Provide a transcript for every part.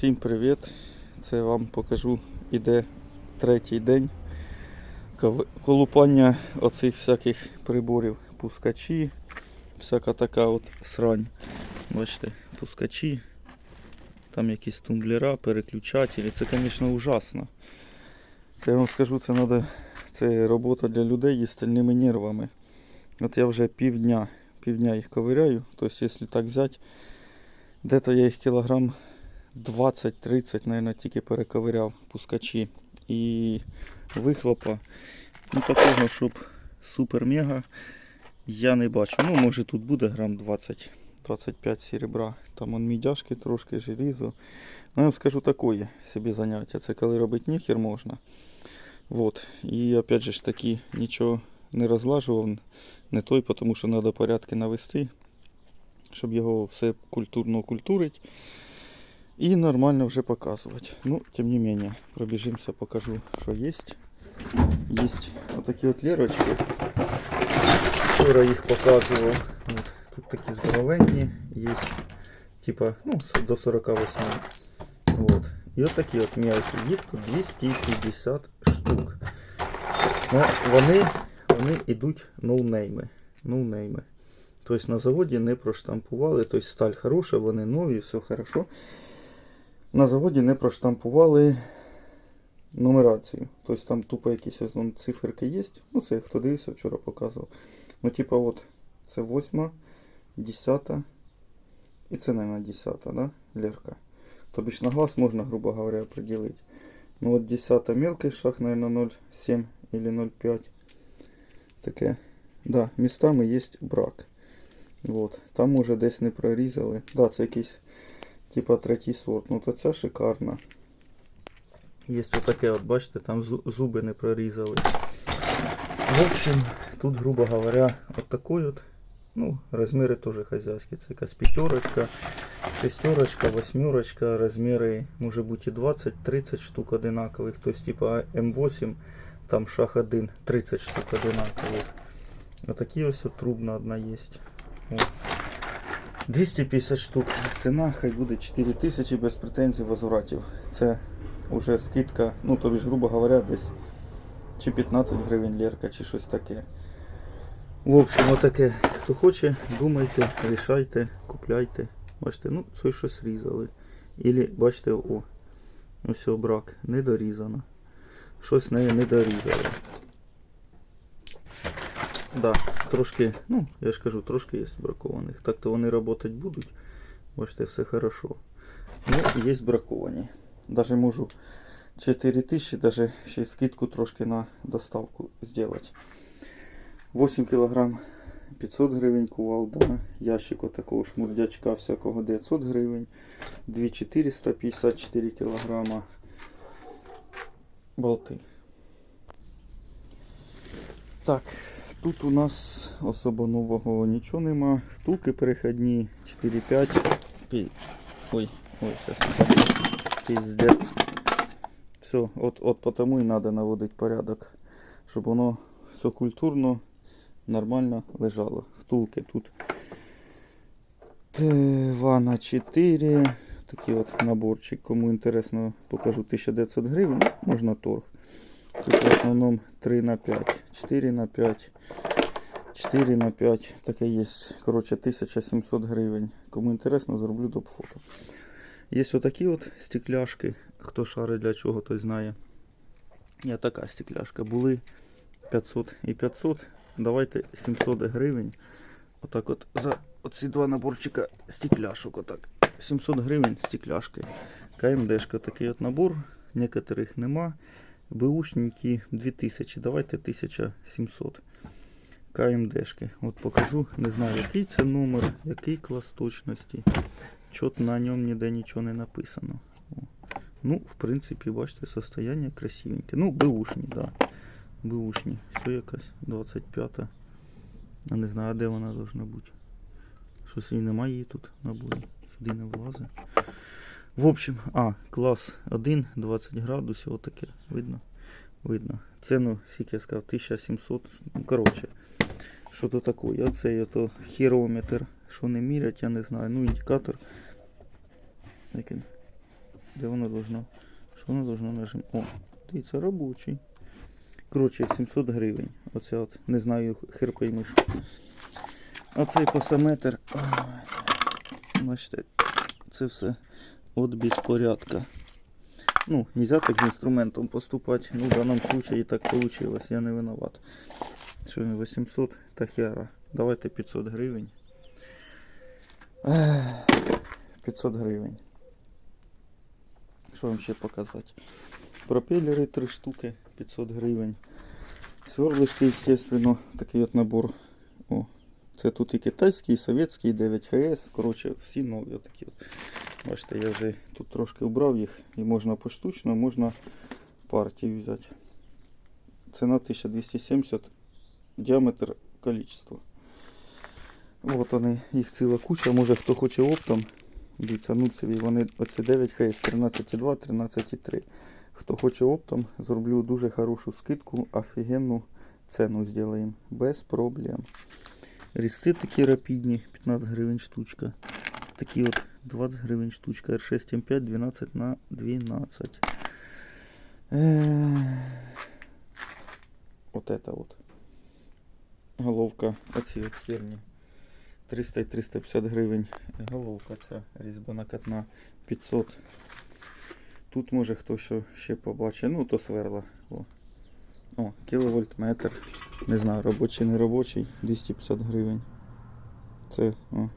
Всім привіт! Це вам покажу іде третій день колупання оцих всяких приборів. Пускачі, всяка така от срань. Бачите, пускачі, там якісь тумблера, переключателі. Це, звісно, ужасно. Це я вам скажу, це надо, це робота для людей із стальними нервами. От я вже півдня, півдня їх ковиряю. Тобто, якщо так взяти, де-то я їх кілограм 20-30, мабуть, тільки перековиряв пускачі. І вихлопа, ну такого, щоб супер-мега, я не бачу. Ну, може тут буде грам 20. 25 серебра. Там он мідяшки трошки, желізо. Ну, я вам скажу такое собі заняття. Це коли робити ніхер можна. Вот. І опять же ж таки нічого не розлажував. Не той, тому що треба порядки навести, щоб його все культурно культурить. І нормально вже показувати. Ну, тим не менее, пробіжимося, покажу, що є. Є отакі от лірочки. Вчора їх показував. От, тут такі здоровенні, є типа ну, с- до 48. Вот. І от такі от м'ясі. Їх тут 250 штук. Ну, вони, вони йдуть ноунейми. ноунейми. Тобто на заводі не проштампували, тобто сталь хороша, вони нові, все хорошо. На заводі не проштампували нумерацію. Тобто там тупо якісь вон, циферки є. Ну, це хто дивився, вчора показував. Ну, типа, от, це 8, 10 і це, мабуть, 10, да? Лерка. Тобі ж на глаз можна, грубо говоря, определить. Ну от 10 мелкий шаг, наверное, 0,7 или 0,5. Таке. Да, містами є брак. Вот. Там уже десь не прорізали. Да, це якийсь типа третій сорт. Ну то ця шикарна. Є отаке, от бачите, там зу- зуби не прорізали. В общем, тут, грубо говоря, от такой от. Ну, розміри теж хазяйські. Це якась п'ятерочка, шестерочка, восьмерочка, розміри може бути і 20-30 штук одинакових. Тобто, типа М8, там шаг 1, 30 штук одинакових. Отакі ось от трубна одна є. О. 250 штук. Ціна хай буде 4000 без претензій возвратів. Це вже скидка, ну тобі ж, грубо говоря, десь чи 15 гривень лірка, чи щось таке. В общем, отаке. Хто хоче, думайте, рішайте, купляйте. Бачите, ну це щось різали. Ілі, бачите, о, ось брак, не дорізано. Щось нею не дорізали. Да, трошки, ну, я ж кажу, трошки є бракованих. Так-то вони працювати будуть. Бачите, все хорошо. Ну, є браковані. Даже можу 4000, даже ще скидку трошки на доставку зробити. 8 кг 500 гривень кувалда, ящик отакого шмурдячка всякого 900 гривень, 2454 кг болти. Так, тут у нас особо нового нічого нема. Втулки переходні 4-5. Пі- Ой, ой, сейчас. Пиздец. Все, от, от потому і треба наводити порядок, щоб воно все культурно, нормально лежало. Втулки тут 2 на 4. Такий от наборчик. Кому інтересно, покажу 1900 гривень. Можна торг. Тут в основному 3 на 5, 4 на 5, 4 на 5. Таке є. Коротше, 1700 гривень. Кому інтересно, зроблю доп фото. Є отакі от стекляшки. Хто шарить для чого, той знає. Я така стекляшка. Були 500 і 500. Давайте 700 гривень. Отак от за оці два наборчика стекляшок. Отак. 700 гривень стекляшки. КМДшка такий от набор. Некоторих нема. Бушники 2000. Давайте 1700. КМДшки. От покажу. Не знаю, який це номер, який клас точності. Чот на ньому ніде нічого не написано. О. Ну, в принципі, бачите, состояние красивеньке. Ну, беушні, да. Беушні. Все якась 25-та. Я не знаю, де вона должна бути. Щось і немає її тут в наборі. Сюди не влазить. В общем, а, клас 1, 20 градусів, отаке. Видно? Видно. Ціну, скільки я сказав, 1700. Ну, коротше, що то таке. Оцей ото хірометр. Що не мірять, я не знаю. Ну, індикатор. Де воно должно? Що воно должно нажим? О, дивіться, робочий. Коротше, 700 гривень. Оце от, не знаю, хер пойми. Оцей пасаметр. ой, Бачите, це все от безпорядка. Ну, нельзя так з інструментом поступати. Ну, в даному случае так вийшло, я не виноват. Що не 800 тахера. Давайте 500 гривень. 500 гривень. Що вам ще показати? Пропелери 3 штуки, 500 гривень. Сверлишки, естественно, такий от набор. О, це тут і китайський, і совєтський, 9 ХС. Коротше, всі нові отакі. От. Бачите, я вже тут трошки убрав їх і можна поштучно, можна партію взяти. Ціна 1270, діаметр количество. От вони, їх ціла куча. Може хто хоче оптом. Дивіться, нуцеві, вони оці 9 ХС 13,2, 13,3. Хто хоче оптом, зроблю дуже хорошу скидку, офігенну ціну зробимо. Без проблем. Різці такі рапідні, 15 гривень штучка. Такі от 20 гривень штучка. R6 М5 12 на 12. Ех. Вот это вот. Головка оці от херні. 300 і 350 гривень. Головка ця різьба накатна 500. Тут може хто що ще побачить. Ну то сверла. О, О кіловольтметр. Не знаю, робочий, не робочий. 250 гривень. Це о,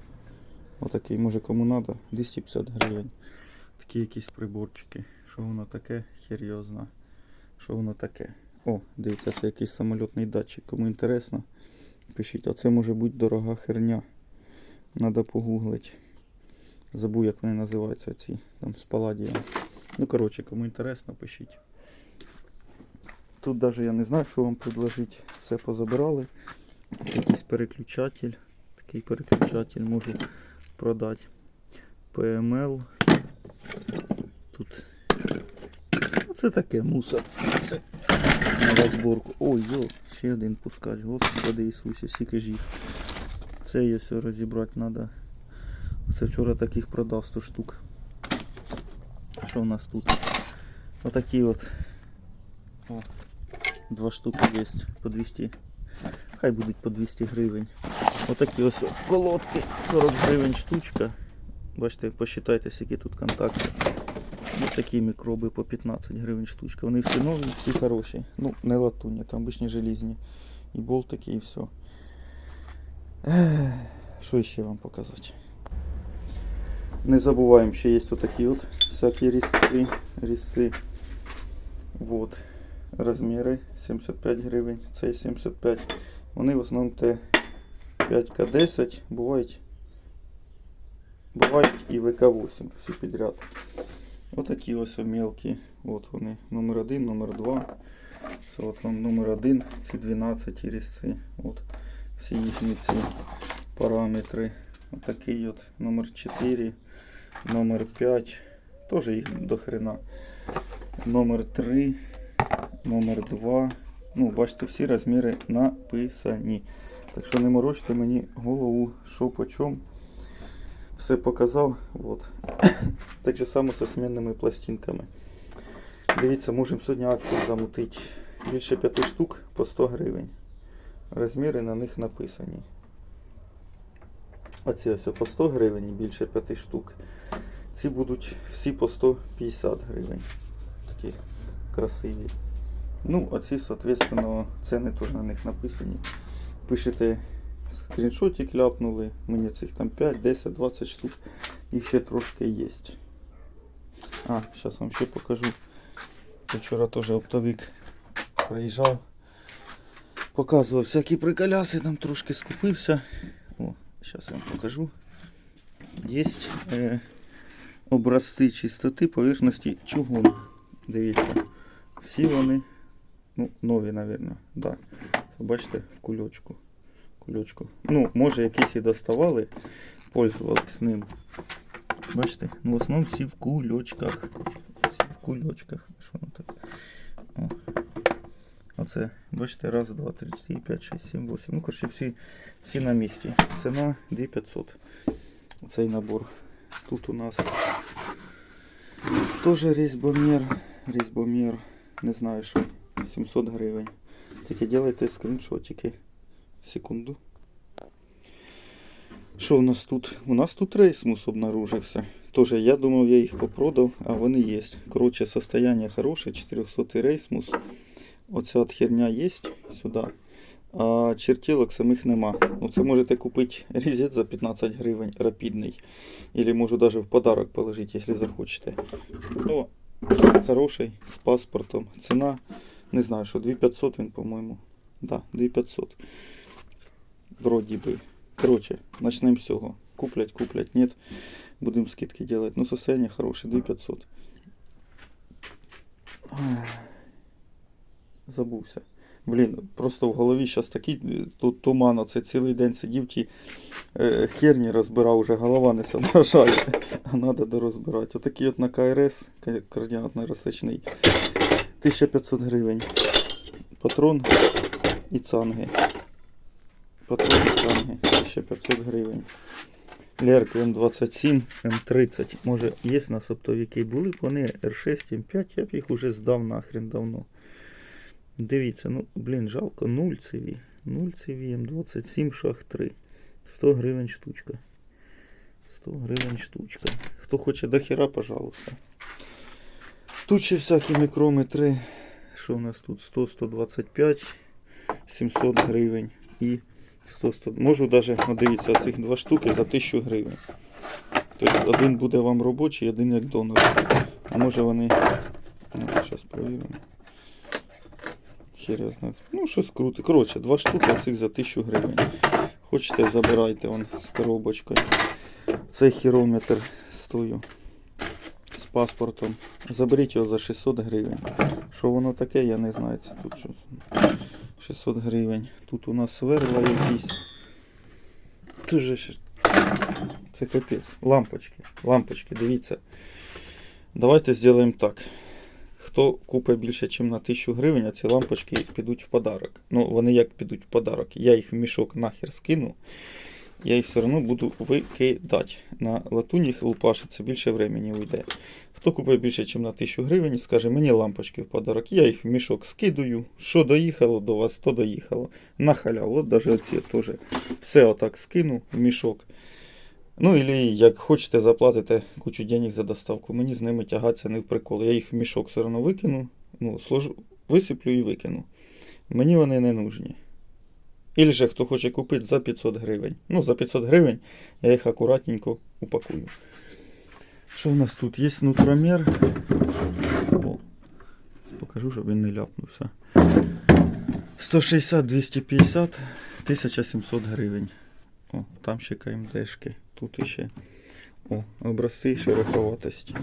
отакий, може кому надо. 250 гривень. Такі якісь приборчики. Що воно таке? Зна. Що воно таке? О, дивіться, це якийсь самольотний датчик. Кому інтересно, пишіть. Оце може бути дорога херня. Надо погуглити. Забув, як вони називаються ці там з паладієм. Ну, коротше, кому інтересно, пишіть. Тут навіть я не знаю, що вам предложити. Все позабирали. Якийсь переключатель. Такий переключатель можу продати. PML. Тут. Ну, це таке мусор. На розборку. Ой, йо, ще один пускач. Господи Ісусі, скільки ж їх. Це я все розібрати треба. Це вчора таких продав 100 штук. Що у нас тут? Отакі от. Два штуки є по 200. Хай будуть по 200 гривень. Отакі ось колодки 40 гривень штучка. Бачите, посчитайте, скільки тут контактів. Ось такі мікроби по 15 гривень штучка. Вони всі нові, всі хороші. Ну, не латунні, там обичні желізні. І болтики, і все. Що ще вам показати? Не забуваємо, що є отакі от всякі різці. різці. Вот. Розміри 75 гривень, цей 75. Вони в основному те 5К10, бувають, бувають і ВК8 всі підряд. Отакі ось мелкі. От вони. Номер 1, номер 2. Це от вам номер 1, ці 12 різці. От всі їхні ці параметри. Отакий от номер 4, номер 5. Теж їх до хрена. Номер 3, номер 2. Ну, бачите, всі розміри написані. Так що не морочте мені голову, що по. Все показав. От. Так же само з змінними пластинками. Дивіться, можемо сьогодні акцію замутити. Більше 5 штук по 100 гривень. Розміри на них написані. Оці ось по 100 гривень і більше 5 штук. Ці будуть всі по 150 гривень. Такі красиві. Ну, а ці, соответственно, ціни теж на них написані. Пишете скріншотик ляпнули. Мені цих там 5, 10, 20 штук. Їх ще трошки є. А, зараз вам ще покажу. Вчора теж оптовик приїжджав. Показував всякі приколяси, там трошки скупився. О, зараз вам покажу. Є е, образці чистоти поверхності чугун. Дивіться, всі вони, ну, нові, мабуть, да. Бачите, в кульочку. кульочку. Ну, може якісь і доставали, пользувались ним. Бачите, ну, в основному всі в кульочках. Всі в кульочках. Що воно так? О. Оце, бачите, раз, два, три, чотири, п'ять, шість, сім, вісім. Ну, коротше, всі, всі на місці. Ціна 2500. Цей набор. Тут у нас теж різьбомір. Різьбомір, не знаю що, 700 гривень. Тільки делайте скріншотики. Секунду. Що у нас тут? У нас тут рейсмус обнаружився. Тоже я думав, я їх попродав, а вони є. Коротше, состояние хороше, 400 рейсмус. Оця от херня є сюди. А чертілок самих нема. Ну, це можете купити різет за 15 гривень рапідний. Или можу даже в подарок положити, якщо захочете. Ну, хороший, з паспортом. Ціна, не знаю, що 2500 він, по-моєму. Да, 2500. Вроді би. Короче, начнем с всего. Куплять, куплять, нет. Будем скидки делать. Ну, состояние хорошее, 2500. Забувся. Блін, просто в голові зараз такий е, тут туман, оце цілий день сидів ті е, херні розбирав, уже голова не соображає. А треба дорозбирати. Отакий от на КРС, координатно розсечний. 1500 гривень. Патрон і цанги. Патрон і цанги. 1500 гривень. Лерк М27, М30. Може, є на оптовики були вони R6, М5, я б їх уже здав нахрен давно. Дивіться, ну, блін, жалко, 0 CV. 0 CV М27 шах 3. 100 гривень штучка. 100 гривень штучка. Хто хоче до хера, пожалуйста. Тут ще всякі мікрометри. Що у нас тут? 100, 125, 700 гривень і 100, 100. Можу ну, дивіться, цих два штуки за 1000 гривень. Тобто один буде вам робочий, один як донор. А може вони. Ну, зараз перевіримо. Знаю. Ну, щось круте. Коротше, два штуки цих за 1000 гривень. Хочете, забирайте вон з коробочкою. Цей хірометр стою паспортом. Заберіть його за 600 гривень. Що воно таке, я не знаю. Це тут щось. 600 гривень. Тут у нас сверла якісь. Тут же ще- це капець. Лампочки. Лампочки, дивіться. Давайте зробимо так. Хто купить більше, ніж на 1000 гривень, а ці лампочки підуть в подарок. Ну, вони як підуть в подарок. Я їх в мішок нахер скину. Я їх все одно буду викидати. На латунь їх лупашиться більше времени уйде. Хто купить більше, ніж на 1000 гривень, скаже, мені лампочки в подарок. Я їх в мішок скидую. Що доїхало до вас, то доїхало. На халяву. От навіть оці теж. Все отак скину в мішок. Ну, или як хочете, заплатите кучу денег за доставку. Мені з ними тягатися не в прикол. Я їх в мішок все одно викину, ну, сложу, висиплю і викину. Мені вони не нужні. Ілі же хто хоче купити за 500 гривень. Ну, за 500 гривень я їх акуратненько упакую. Що в нас тут? Є нутромер. О, покажу, щоб він не ляпнувся. 160, 250, 1700 гривень. О, там ще КМДшки. Тут іще. О, образці шероховатості.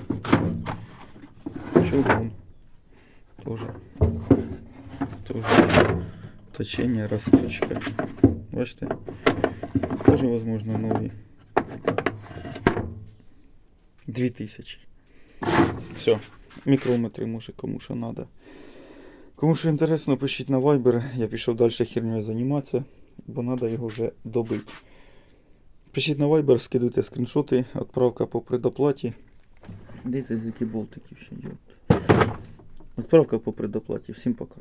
Чугун. Тоже. Точение, расточка. Бачите? Тоже, возможно, нові. 2000. Все. Мікрометри, може, кому що надо. Кому що інтересно, пишіть на Viber. Я пішов далі хернею займатися, бо треба його вже добити. Пишіть на Viber, скидуйте скріншоти, відправка по предоплаті. Дивіться, з які болтики ще є. Відправка по предоплаті. Всім пока.